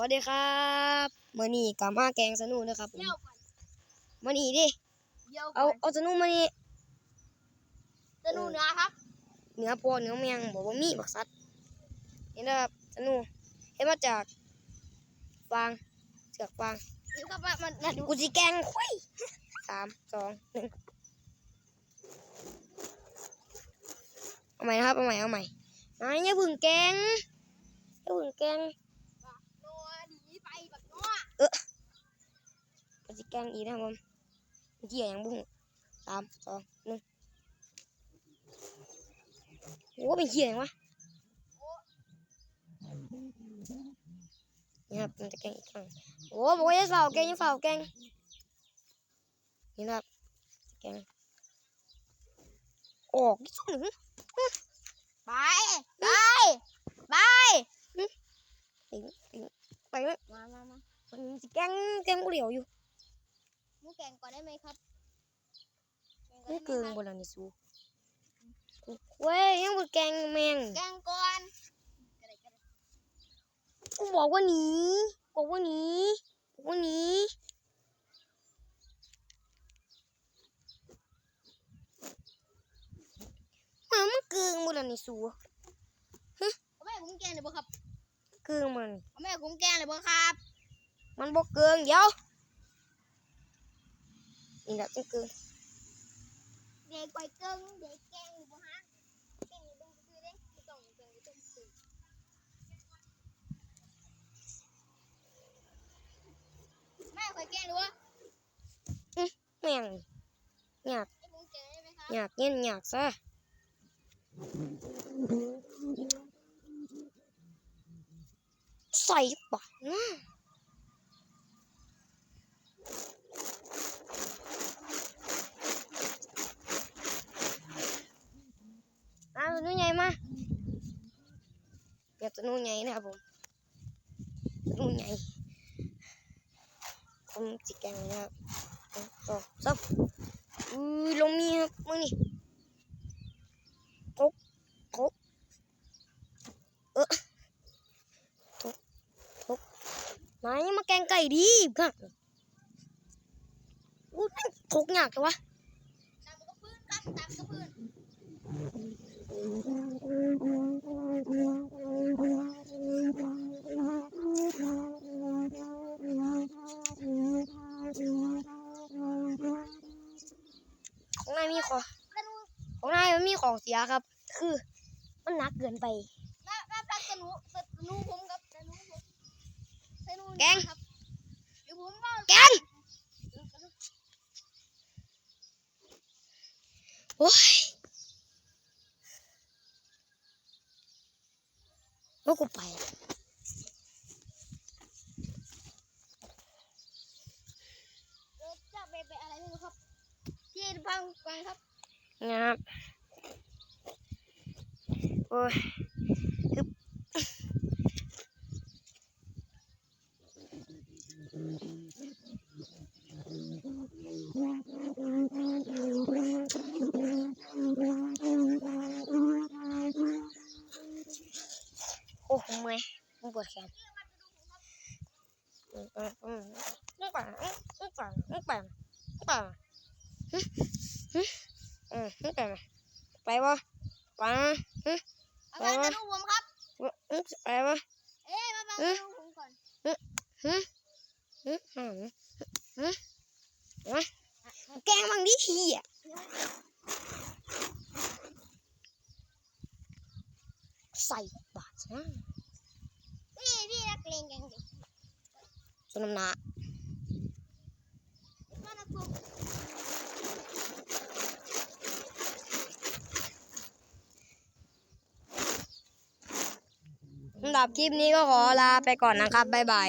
วัสดีครับมื่อนี้กลับมาแกงสนุนะครับผมเยี่ยวก่อนมื่อนี้ดิเยี่ยวก่เอาอนเอาสนุมื่อนี้จะดูเนื้อครับเนื้อปัวเนื้อแมงบอกว่ามีบักซัดนี่นะครับสนุเห็นมาจากฟางเสือกฟางนี่ครับมามามาดูกูจะแกงคุยสามสองหนึ่งเอาใหม่นะครับเอาใหม่เอาใหม่นายอย่าเพึ่งแกงอย่าเพึ่งแกง นัวหนีไปแบบ นัวกูจะแกงอีกนะครับผมเมื่อกี้ยังบุ้งสามสองหนึ่งโอ้เป็นเหี้ยยังวะนี่ครับมันจะแกงอีกครั้งโอ้บอกว่าจะเฝ้าแกงจะเฝ้าแกงนี่นะครับแกงออกที่สุดหนึ่งไปไปไปติงติงไปเลยมามามา มันจะแกงแกงกูเหลียวอยู่หมูแกงก่อนได้ไหมครับแกงก่อนไม่ได้เกินไหมบครับนอันนี้สูเว้ยยังบ่แกงแมงแกงก่อนกระไรกระไรกูบอกว่าหนีบอกว่าหนีบอกว่าหนีมันมันเกิงบนอันนี้สูเอาแม่ผมแกงเลยบ่ครับเกิงมันเอาแม่ผมแกงเลยบ่ครับ มันบอกเกิงเดี๋ยวนี่แหละจังเกิงเด็กไปเกิ้งเด็กแกงเลยบ่ฮะแกงเลยบ่คือเด้ไม่ต้องแกงเลยต้องคือแม่คอยแกงหรือวะแม่งอยากให้ผมแกงได้ไหมครับอยากเงี้ยอยากซะใส่ปากนะ อะตัวนู้นใหญ่มาเดี๋ยวตัวนู้นใหญ่นะครับผมตัวนู้นใหญ่ผมจิกแกงนะครับหนึ่งสองสามอุ้ยลงมีครับมึงนี่ทุกทุกเออทุกทุกนายมาแกงไก่ดีกัน อู้ทุกยากจังวะตามกระพื้นครับตามกระพื้นของนายมีของกระนูของนายมันมีของเสียครับ คือมันหนักเกินไปแม่แม่แม่กระนูกระนูผมครับกระนูผมกระนู แกง ครับเดี๋ยวผมว่า แกง โอ้ยแล้วกูไปเออจะไปไปอะไรไม่รู้ครับพี่ฟังฟังครับนะครับโอ้ย โอ้โหเมื่อยมันปวดแขนอืมอืมอืมอืมป่าอืมอืมป่าอืมป่าอืมป่าฮึฮึอืมอืมป่าไปบ่ไปฮึเอาฟังกระนูผมครับอืมไปบ่เอ้ยมาฟังดูผมก่อนฮึฮึฮึฮึฮึแกงบางดิเหี้ยใส่ พี่พี่นักเลงแกงดิสนมนามานักฟุกสำหรับคลิปนี้ก็ขอลาไปก่อนนะครับ บ๊ายบาย